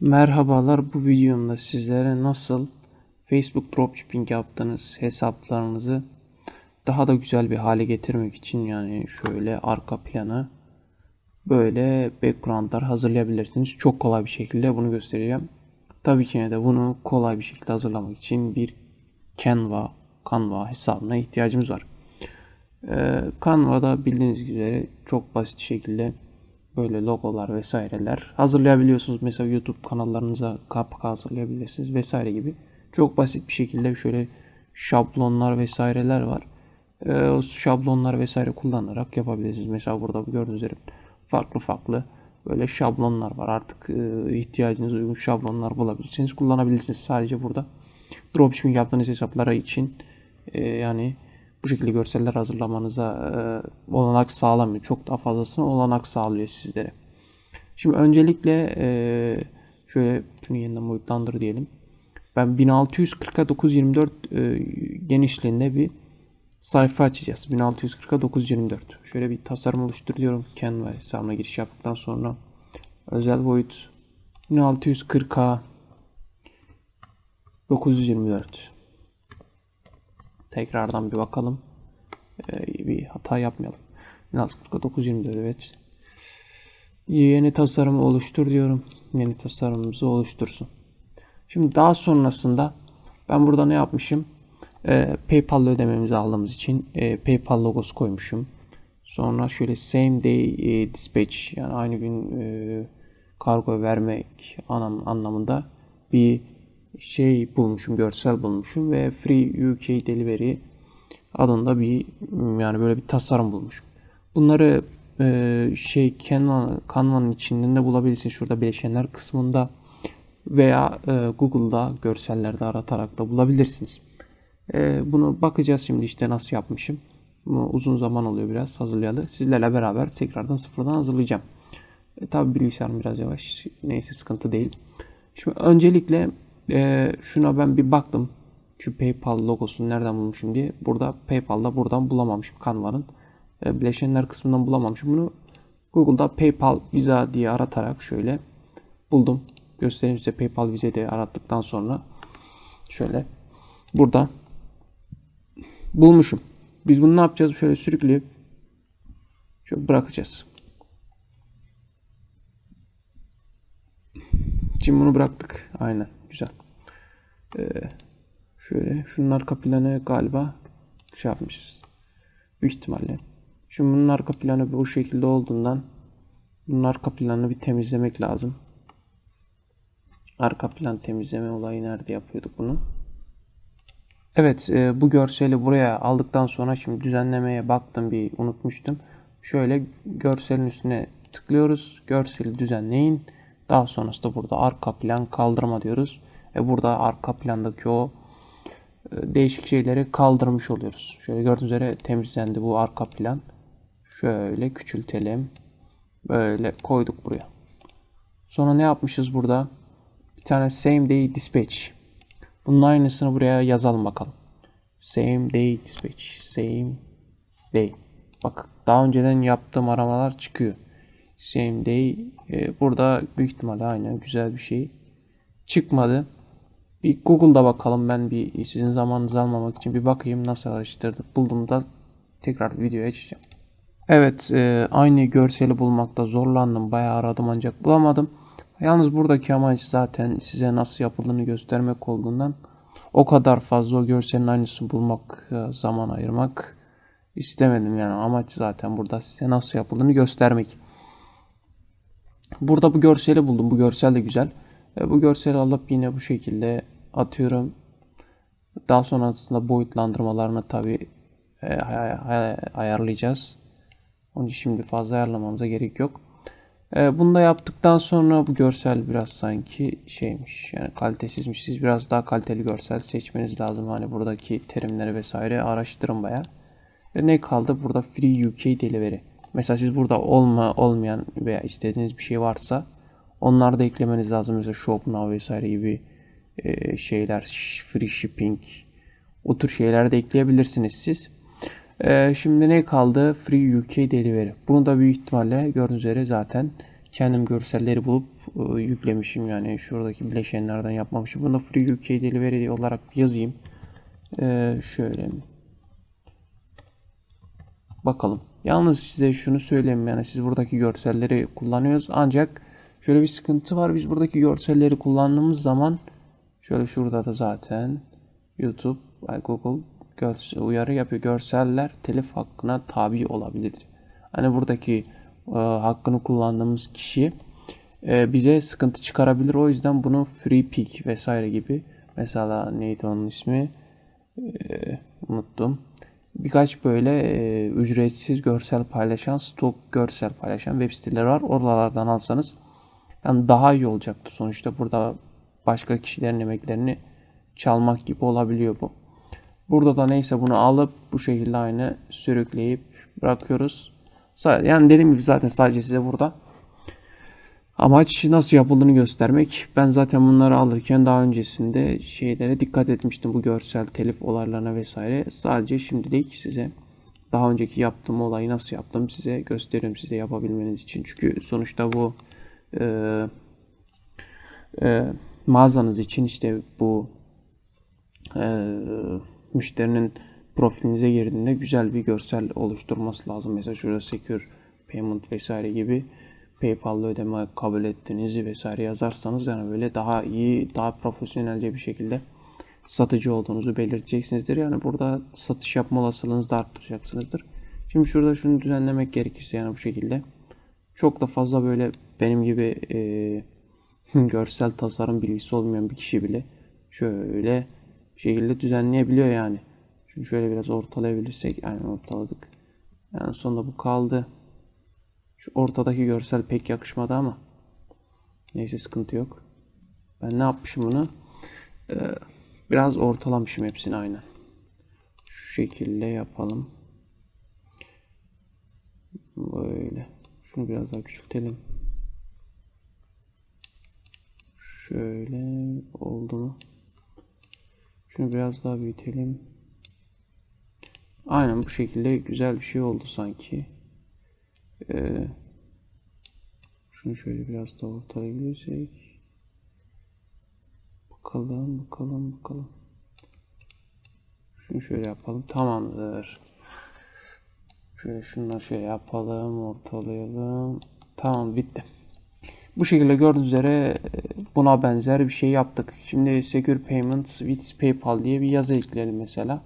Merhabalar bu videomda sizlere nasıl Facebook dropshipping yaptığınız hesaplarınızı daha da güzel bir hale getirmek için yani şöyle arka planı böyle backgroundlar hazırlayabilirsiniz. Çok kolay bir şekilde bunu göstereceğim. Tabii ki de bunu kolay bir şekilde hazırlamak için bir Canva, Canva hesabına ihtiyacımız var. Ee, Canva'da bildiğiniz üzere çok basit şekilde böyle logolar vesaireler hazırlayabiliyorsunuz. Mesela YouTube kanallarınıza kapak hazırlayabilirsiniz vesaire gibi. Çok basit bir şekilde şöyle şablonlar vesaireler var. Ee, o şablonlar vesaire kullanarak yapabilirsiniz. Mesela burada gördüğünüz üzere farklı farklı böyle şablonlar var. Artık e, ihtiyacınız uygun şablonlar bulabilirsiniz. Kullanabilirsiniz. Sadece burada dropshipping yaptığınız hesaplara için e, yani bu şekilde görseller hazırlamanıza e, olanak sağlamıyor. Çok daha fazlasını olanak sağlıyor sizlere. Şimdi öncelikle e, şöyle şunu yeniden boyutlandır diyelim. Ben 1640'a 924 e, genişliğinde bir sayfa açacağız. 1640'a 924. Şöyle bir tasarım oluşturuyorum. Canva hesabına giriş yaptıktan sonra özel boyut 1640'a 924. Tekrardan bir bakalım. Ee, bir hata yapmayalım. 1649 evet. Yeni tasarımı oluştur diyorum. Yeni tasarımımızı oluştursun. Şimdi daha sonrasında ben burada ne yapmışım? Ee, PayPal ödememizi aldığımız için e, PayPal logosu koymuşum. Sonra şöyle same day e, dispatch yani aynı gün e, kargo vermek anlam anlamında bir şey bulmuşum, görsel bulmuşum ve Free UK Delivery adında bir yani böyle bir tasarım bulmuşum. Bunları e, şey Canva, Canva'nın içinden de bulabilirsiniz. Şurada bileşenler kısmında veya e, Google'da görsellerde aratarak da bulabilirsiniz. E, bunu bakacağız şimdi işte nasıl yapmışım. Bu uzun zaman oluyor biraz hazırlayalı. Sizlerle beraber tekrardan sıfırdan hazırlayacağım. E, tabi bilgisayarım biraz yavaş. Neyse sıkıntı değil. Şimdi öncelikle e, şuna ben bir baktım. Şu PayPal logosunu nereden bulmuşum diye. Burada PayPal'da buradan bulamamışım Canva'nın. E, bileşenler kısmından bulamamışım. Bunu Google'da PayPal Visa diye aratarak şöyle buldum. Göstereyim size PayPal Visa diye arattıktan sonra şöyle burada bulmuşum. Biz bunu ne yapacağız? Şöyle sürükleyip şöyle bırakacağız. Şimdi bunu bıraktık. Aynen. Güzel. Ee, şöyle. Şunun arka planı galiba şey yapmışız. Büyük ihtimalle. Şimdi bunun arka planı bu şekilde olduğundan bunun arka planını bir temizlemek lazım. Arka plan temizleme olayı nerede yapıyorduk bunu? Evet e, bu görseli buraya aldıktan sonra şimdi düzenlemeye baktım bir unutmuştum. Şöyle görselin üstüne tıklıyoruz. Görseli düzenleyin. Daha sonrasında burada arka plan kaldırma diyoruz. Ve burada arka plandaki o e, değişik şeyleri kaldırmış oluyoruz. Şöyle gördüğünüz üzere temizlendi bu arka plan. Şöyle küçültelim. Böyle koyduk buraya. Sonra ne yapmışız burada? Bir tane same day dispatch. Bunun aynısını buraya yazalım bakalım. Same day dispatch. Same day. Bak daha önceden yaptığım aramalar çıkıyor. Same day. E, burada büyük ihtimalle aynı güzel bir şey çıkmadı. Bir Google'da bakalım ben bir sizin zamanınızı almamak için bir bakayım nasıl araştırdık. Bulduğumda tekrar video açacağım. Evet e, aynı görseli bulmakta zorlandım. Bayağı aradım ancak bulamadım. Yalnız buradaki amaç zaten size nasıl yapıldığını göstermek olduğundan o kadar fazla o görselin aynısını bulmak, e, zaman ayırmak istemedim. Yani amaç zaten burada size nasıl yapıldığını göstermek. Burada bu görseli buldum. Bu görsel de güzel. E, bu görseli alıp yine bu şekilde atıyorum. Daha sonrasında boyutlandırmalarını tabi e, ayarlayacağız. Onu şimdi fazla ayarlamamıza gerek yok. E, bunu da yaptıktan sonra bu görsel biraz sanki şeymiş yani kalitesizmiş. Siz biraz daha kaliteli görsel seçmeniz lazım. Hani buradaki terimleri vesaire araştırın baya. E, ne kaldı? Burada Free UK Delivery. Mesela siz burada olma olmayan veya istediğiniz bir şey varsa onları da eklemeniz lazım. Mesela Shop Now vesaire gibi e, şeyler, free shipping o tür şeyler de ekleyebilirsiniz siz. E, şimdi ne kaldı? Free UK Delivery. Bunu da büyük ihtimalle gördüğünüz üzere zaten kendim görselleri bulup e, yüklemişim yani şuradaki bileşenlerden yapmamışım. Bunu Free UK Delivery olarak yazayım. E, şöyle bakalım. Yalnız size şunu söyleyeyim yani siz buradaki görselleri kullanıyoruz ancak şöyle bir sıkıntı var. Biz buradaki görselleri kullandığımız zaman şöyle şurada da zaten YouTube, Google uyarı yapıyor. Görseller telif hakkına tabi olabilir. Hani buradaki e, hakkını kullandığımız kişi e, bize sıkıntı çıkarabilir. O yüzden bunu free pick vesaire gibi mesela neydi onun ismi E, unuttum. Birkaç böyle e, ücretsiz görsel paylaşan, stok görsel paylaşan web siteleri var. Oralardan alsanız yani daha iyi olacaktır. Sonuçta burada başka kişilerin emeklerini çalmak gibi olabiliyor bu. Burada da neyse bunu alıp bu şekilde aynı sürükleyip bırakıyoruz. Yani dediğim gibi zaten sadece size burada amaç nasıl yapıldığını göstermek. Ben zaten bunları alırken daha öncesinde şeylere dikkat etmiştim bu görsel telif olaylarına vesaire. Sadece şimdilik size daha önceki yaptığım olayı nasıl yaptım size gösteriyorum size yapabilmeniz için. Çünkü sonuçta bu e, e, mağazanız için işte bu e, müşterinin profilinize girdiğinde güzel bir görsel oluşturması lazım. Mesela şurada secure payment vesaire gibi PayPal'la ödeme kabul ettiğinizi vesaire yazarsanız yani böyle daha iyi, daha profesyonelce bir şekilde satıcı olduğunuzu belirteceksinizdir. Yani burada satış yapma olasılığınızı da arttıracaksınızdır. Şimdi şurada şunu düzenlemek gerekirse yani bu şekilde çok da fazla böyle benim gibi e, görsel tasarım bilgisi olmayan bir kişi bile şöyle şekilde düzenleyebiliyor yani. Şimdi şöyle biraz ortalayabilirsek yani ortaladık. Yani sonunda bu kaldı. Şu ortadaki görsel pek yakışmadı ama neyse sıkıntı yok. Ben ne yapmışım bunu? Ee, biraz ortalamışım hepsini aynen. Şu şekilde yapalım. Böyle. Şunu biraz daha küçültelim. Şöyle oldu mu? Şunu biraz daha büyütelim. Aynen bu şekilde güzel bir şey oldu sanki. Ee, şunu şöyle biraz daha ortalayabilirsek. Bakalım, bakalım, bakalım. Şunu şöyle yapalım. Tamamdır. Şöyle şunları şöyle yapalım, ortalayalım. Tamam, bitti. Bu şekilde gördüğünüz üzere buna benzer bir şey yaptık. Şimdi Secure Payments with PayPal diye bir yazı ekleyelim mesela.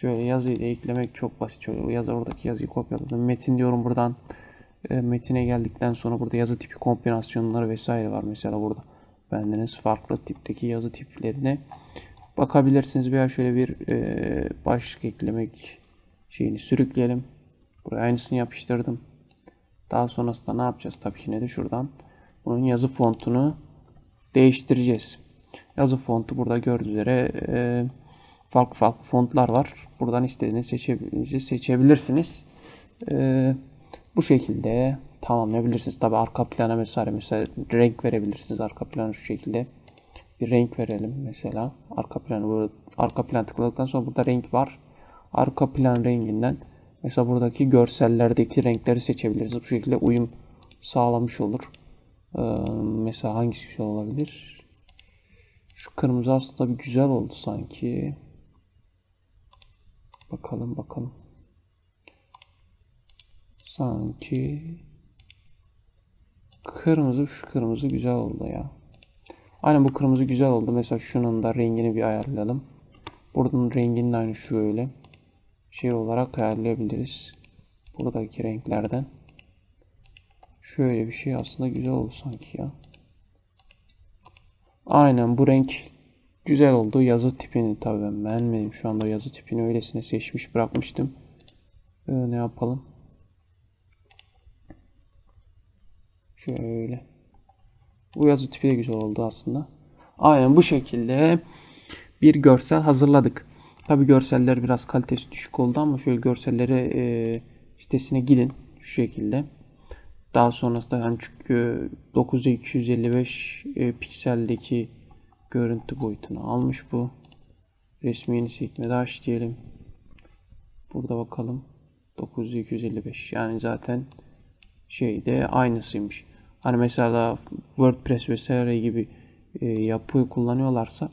Şöyle yazıyı da eklemek çok basit. Şöyle yazı oradaki yazıyı kopyaladım. Metin diyorum buradan. E, metine geldikten sonra burada yazı tipi kombinasyonları vesaire var. Mesela burada bendeniz farklı tipteki yazı tiplerine bakabilirsiniz. Veya şöyle bir e, başlık eklemek şeyini sürükleyelim. Buraya aynısını yapıştırdım. Daha sonrasında ne yapacağız? Tabii ki ne de şuradan bunun yazı fontunu değiştireceğiz. Yazı fontu burada gördüğünüz üzere e, farklı farklı fontlar var. Buradan istediğinizi seçebilirsiniz. seçebilirsiniz. E, bu şekilde tamamlayabilirsiniz. Tabi arka plana mesela mesela renk verebilirsiniz. Arka planı şu şekilde bir renk verelim mesela. Arka planı bu arka plan tıkladıktan sonra burada renk var. Arka plan renginden mesela buradaki görsellerdeki renkleri seçebiliriz. Bu şekilde uyum sağlamış olur. Ee, mesela hangisi olabilir? Şu kırmızı aslında bir güzel oldu sanki. Bakalım bakalım. Sanki kırmızı şu kırmızı güzel oldu ya. Aynen bu kırmızı güzel oldu. Mesela şunun da rengini bir ayarlayalım. Buradan rengini de aynı şöyle şey olarak ayarlayabiliriz. Buradaki renklerden. Şöyle bir şey aslında güzel oldu sanki ya. Aynen bu renk güzel oldu. Yazı tipini tabii ben beğenmedim. Şu anda yazı tipini öylesine seçmiş bırakmıştım. Ee, ne yapalım? Şöyle. Bu yazı tipi de güzel oldu aslında. Aynen bu şekilde bir görsel hazırladık. Tabi görseller biraz kalitesi düşük oldu ama şöyle görsellere e, sitesine gidin şu şekilde. Daha sonrasında yani çünkü 9'da 255 e, pikseldeki görüntü boyutunu almış bu. Resmi yeni sekmede aç diyelim. Burada bakalım. 9'da 255 yani zaten şeyde aynısıymış. Hani mesela WordPress vesaire gibi e, yapı kullanıyorlarsa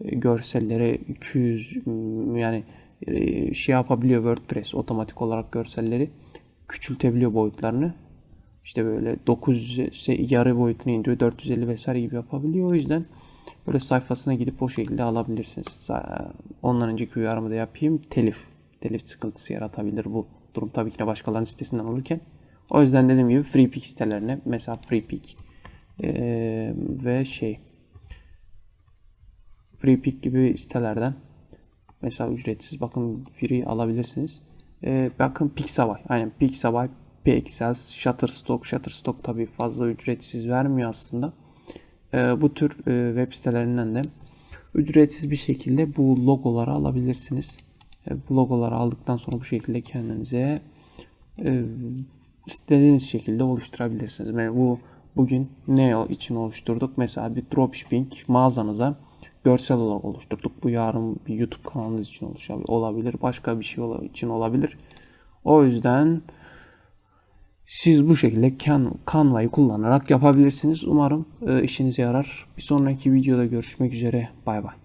e, görsellere 200 m, yani e, şey yapabiliyor WordPress otomatik olarak görselleri küçültebiliyor boyutlarını. İşte böyle 900 ise yarı boyutunu indiriyor 450 vesaire gibi yapabiliyor. O yüzden böyle sayfasına gidip o şekilde alabilirsiniz. Ondan önceki uyarımı da yapayım. Telif. Telif sıkıntısı yaratabilir bu durum tabii ki de başkalarının sitesinden alırken. O yüzden dediğim gibi FreePick sitelerine mesela FreePick eee, ve şey FreePick gibi sitelerden mesela ücretsiz bakın free alabilirsiniz. Ee, bakın Pixabay. Aynen Pixabay, Pexels, Shutterstock. Shutterstock tabii fazla ücretsiz vermiyor aslında. Ee, bu tür e, web sitelerinden de ücretsiz bir şekilde bu logoları alabilirsiniz. E, bu logoları aldıktan sonra bu şekilde kendinize e, istediğiniz şekilde oluşturabilirsiniz. Yani bu bugün ne için oluşturduk? Mesela bir dropshipping mağazanıza görsel olarak oluşturduk. Bu yarın bir YouTube kanalınız için olabilir. Başka bir şey için olabilir. O yüzden siz bu şekilde Can, Canva'yı kullanarak yapabilirsiniz. Umarım e, işinize yarar. Bir sonraki videoda görüşmek üzere. Bay bay.